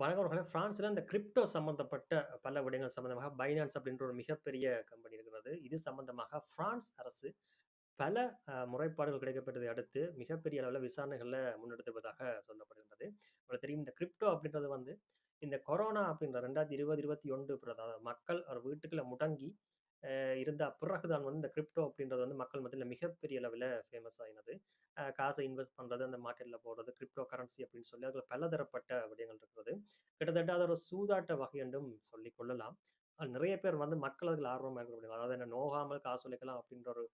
வணக்கம் ஃப்ரான்ஸில் இந்த கிரிப்டோ சம்பந்தப்பட்ட பல விடயங்கள் சம்பந்தமாக பைனான்ஸ் அப்படின்ற ஒரு மிகப்பெரிய கம்பெனி இருக்கிறது. இது சம்பந்தமாக பிரான்ஸ் அரசு பல முறைப்பாடுகள் கிடைக்கப்பட்டதை அடுத்து மிகப்பெரிய அளவில் விசாரணைகளில் முன்னெடுத்துவதாக சொல்லப்படுகின்றது. உங்களுக்கு தெரியும் இந்த கிரிப்டோ அப்படின்றது வந்து இந்த கொரோனா அப்படின்ற 2020, 21 அதாவது மக்கள் ஒரு வீட்டுக்குள்ள முடங்கி இருந்த பிறகுதான் வந்து இந்த கிரிப்டோ அப்படின்றது வந்து மக்கள் மத்தியில் மிகப்பெரிய அளவில ஃபேமஸ் ஆயினது. காசை இன்வெஸ்ட் பண்ணுறது அந்த மார்க்கெட்டில் போடுறது, கிரிப்டோ கரன்சி அப்படின்னு சொல்லி அதில் பலதரப்பட்ட விடயங்கள் இருக்கிறது. கிட்டத்தட்ட அதோட சூதாட்ட வகை என்றும் சொல்லிக் கொள்ளலாம். நிறைய பேர் வந்து மக்கள் அதில ஆர்வமா இருக்கிற அதாவது என்ன நோகாமல் காசு உழைக்கலாம் அப்படின்ற ஒரு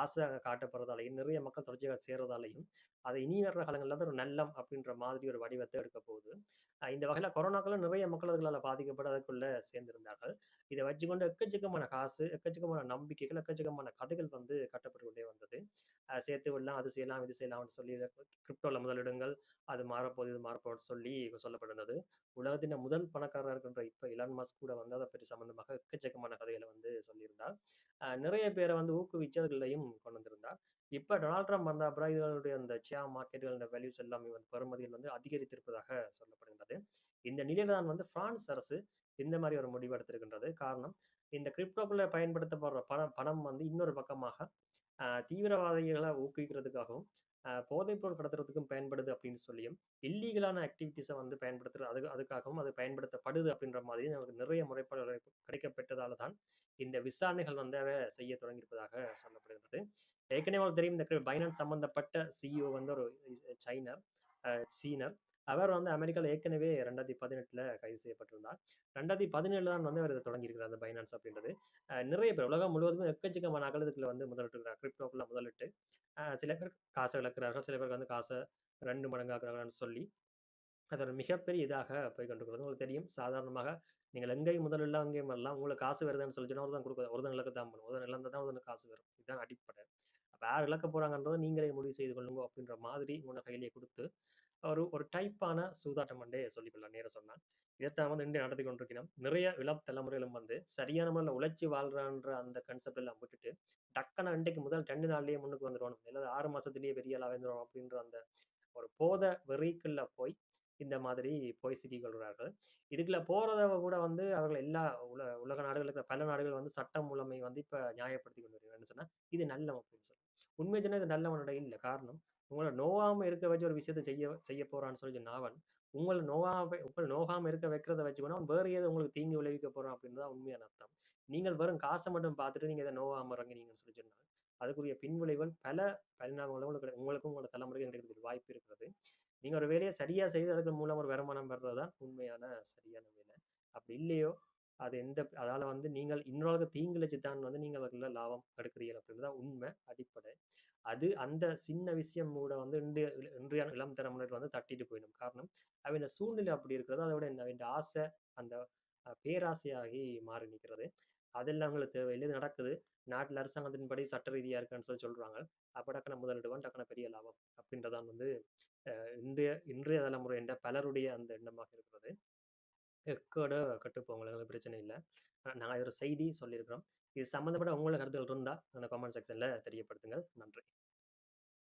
ஆசை காட்டப்படுறதாலையும் நிறைய மக்கள் தொடர்ச்சியாக சேர்றதாலையும் அதை இனி வர்ற காலங்களில் தான் ஒரு நல்லம் அப்படின்ற மாதிரி ஒரு வடிவத்தை எடுக்க போகுது. இந்த வகையில் கொரோனாக்களும் நிறைய மக்கள் பாதிக்கப்பட பாதிக்கப்பட்டு அதுக்குள்ள சேர்ந்திருந்தார்கள். இதை வச்சுக்கொண்டு எக்கச்சக்கமான காசு, எக்கச்சக்கமான நம்பிக்கைகள், எக்கச்சக்கமான கதைகள் வந்து கட்டப்பட்டு கொண்டே வந்தது. சேர்த்து விடலாம், அது செய்யலாம், இது செய்யலாம்னு சொல்லி கிரிப்டோவில் முதலிடுங்கள், அது மாறப்போகுது, இது மாறப்போகுது சொல்லி சொல்லப்பட்டிருந்தது. உலகத்தின் முதல் பணக்காரரா இருக்கின்ற இப்போ இலான் மாஸ்க் கூட வந்து அதை பத்தி சம்பந்தமாக எக்கச்சக்கமான கதைகளை வந்து சொல்லியிருந்தார். நிறைய பேரை வந்து ஊக்குவிச்சு அதுகளையும் கொண்டு வந்திருந்தார். இப்போ டொனால்ட் ட்ரம்ப் வந்த அப்புறம் இதனுடைய அந்த ஷேர் மார்க்கெட்டுகளோட வேல்யூஸ் எல்லாமே வந்து பெறுமதிகள் வந்து அதிகரித்திருப்பதாக சொல்லப்படுகின்றது. இந்த நிலையில தான் வந்து பிரான்ஸ் அரசு இந்த மாதிரி ஒரு முடிவு எடுத்திருக்கின்றது. காரணம் இந்த கிரிப்டோக்குள்ள பயன்படுத்தப்படுற பணம் பணம் வந்து இன்னொரு பக்கமாக தீவிரவாதிகளை ஊக்குவிக்கிறதுக்காகவும், போதைப்பொருள் கடத்துறதுக்கும் பயன்படுது அப்படின்னு சொல்லியும், இல்லீகலான ஆக்டிவிட்டீஸை வந்து பயன்படுத்துற அது அதுக்காகவும் அது பயன்படுத்தப்படுது அப்படின்ற மாதிரி நமக்கு நிறைய முறைப்பாடுகள் கிடைக்கப்பட்டதால தான் இந்த விசாரணைகள் வந்து செய்ய தொடங்கியிருப்பதாக சொல்லப்படுகிறது. ஏற்கனவே தெரியும் இந்த பைனான்ஸ் சம்பந்தப்பட்ட சிஇஓ வந்து ஒரு சைனர் சீனர். அவர் வந்து அமெரிக்கால ஏற்கனவே 2018ல கைது செய்யப்பட்டிருந்தார். 2017ல தான் வந்து அவர் இத தொடங்கியிருக்கிறார் அந்த பைனான்ஸ் அப்படின்றது. அ நிறைய பேர் உலகம் முழுவதும் எக்கச்சக்கமான ஆட்கள் இதுக்குள்ள வந்து முதலிட்டிருக்கிறாங்க. கிரிப்டோக்குள்ள முதலிட்டு, அ சில பேர் காச இழக்கிறார்கள், சில பேருக்கு வந்து காச 2 மடங்காக்குறாங்கன்னு சொல்லி, அது ஒரு மிகப்பெரிய இதாக போய் கொண்டிருக்கிறது. உங்களுக்கு தெரியும் சாதாரணமாக நீங்கள் எங்கேயும் முதலிடலாம், அங்கேயும் வரலாம். உங்களுக்கு காசு வருதுன்னு சொல்லி சொன்னா தான் குடுக்க தான் இழக்க தான் பண்ணும். ஒருத்தன் இழந்தா தான் காசு வரும். இதுதான் அடிப்படை. அப்ப யார் இழக்க போறாங்கன்றத நீங்களே முடிவு செய்து கொள்ளுங்க அப்படின்ற மாதிரி உங்களோட கையிலேயே கொடுத்து ஒரு ஒரு டைப்பான சூதாட்டம் அண்டே சொல்லிக்கொள்ளலாம் நேரம் சொன்னான் இதைத்தான் வந்து இன்று நடத்தி கொண்டிருக்கிறோம். நிறைய இளம் தலைமுறையிலும் வந்து சரியான முறையில் உழைச்சி வாழ்றான்ற அந்த கான்செப்ட் எல்லாம் விட்டுட்டு, டக்குன்னு அன்றைக்கு முதல் ரெண்டு நாள்லயே முன்னுக்கு வந்துடுவோம் இல்ல 6 மாசத்திலேயே பெரிய ஆளாக வந்துடும் அப்படின்ற அந்த ஒரு போத வெறிக்குள்ள போய் இந்த மாதிரி போய் சிக்கிக்கொள்கிறார்கள் இதுக்குள்ள போறத கூட வந்து அவர்கள் எல்லா உல உலக நாடுகளுக்கு பல நாடுகள் வந்து சட்டம் மூலமை வந்து இப்ப நியாயப்படுத்தி கொண்டு வருகிறாங்கன்னு சொன்னா, இது நல்ல அப்படின்னு சொல்லி. உண்மை சொன்னால் இது நல்லவனோட இல்லை காரணம் உங்களை நோவாமல் இருக்க வச்சு ஒரு விஷயத்த செய்ய செய்ய போறான்னு சொல்லி சொன்ன அவன், உங்களை நோகாம உங்கள நோகாம இருக்க வைக்கிறத வச்சுக்கணும் அவன் வேறு ஏதோ உங்களுக்கு தீங்கு விளைவிக்க போறான் அப்படின்னு தான் உண்மையான அர்த்தம். நீங்கள் வெறும் காசை மட்டும் பார்த்துட்டு நீங்க இதை நோகாம இறங்கினீங்கன்னு சொல்லி சொன்னா, அதுக்குரிய பின்விளைவுகள் பல பரிணாமங்களும் உங்களுக்கு உங்களுக்கும் உங்களோட தலைமுறைக்கும் கிடைக்கிறதுக்கு வாய்ப்பு இருக்கிறது. நீங்க ஒரு வேலையை சரியா செய்து அதுக்கு மூலம் ஒரு வருமானம் பெறுறது தான் உண்மையான சரியான வேலை. அப்படி இல்லையோ, அது எந்த அதால வந்து நீங்கள் இன்னொரு தீங்கிழைச்சு தான் வந்து நீங்கள் அதுல லாபம் எடுக்கிறீர்கள் அப்படின்றது தான் உண்மை, அடிப்படை. அது அந்த சின்ன விஷயம் கூட வந்து இன்றைய இன்றைய இளம் தலைமுறையினர் வந்து தட்டிட்டு போயிடும். காரணம் அவன் சூழ்நிலை அப்படி இருக்கிறது. அதோட என்ன ஆசை, அந்த பேராசையாகி மாறி நிற்கிறது. அதெல்லாம் அவங்களுக்கு தேவையில்லை நடக்குது. நாட்டில் அரசாங்கத்தின்படி சட்ட ரீதியாக இருக்குன்னு சொல்லி சொல்கிறாங்க அப்போ டக்குன முதலிடுவான், டக்குன பெரிய லாபம் அப்படின்றதான் வந்து இன்றைய இன்றைய இன்றைய என்ற பலருடைய அந்த எண்ணமாக இருக்கிறது. எக்கோட கட்டுப்போம் உங்களுக்கு அது பிரச்சனை இல்லை நாங்கள் ஒரு செய்தி சொல்லியிருக்கிறோம். இது சம்மந்தப்பட்ட உங்களோட கருத்துகள் இருந்தால் அந்த கமெண்ட் செக்ஷனில் தெரியப்படுத்துங்கள். நன்றி.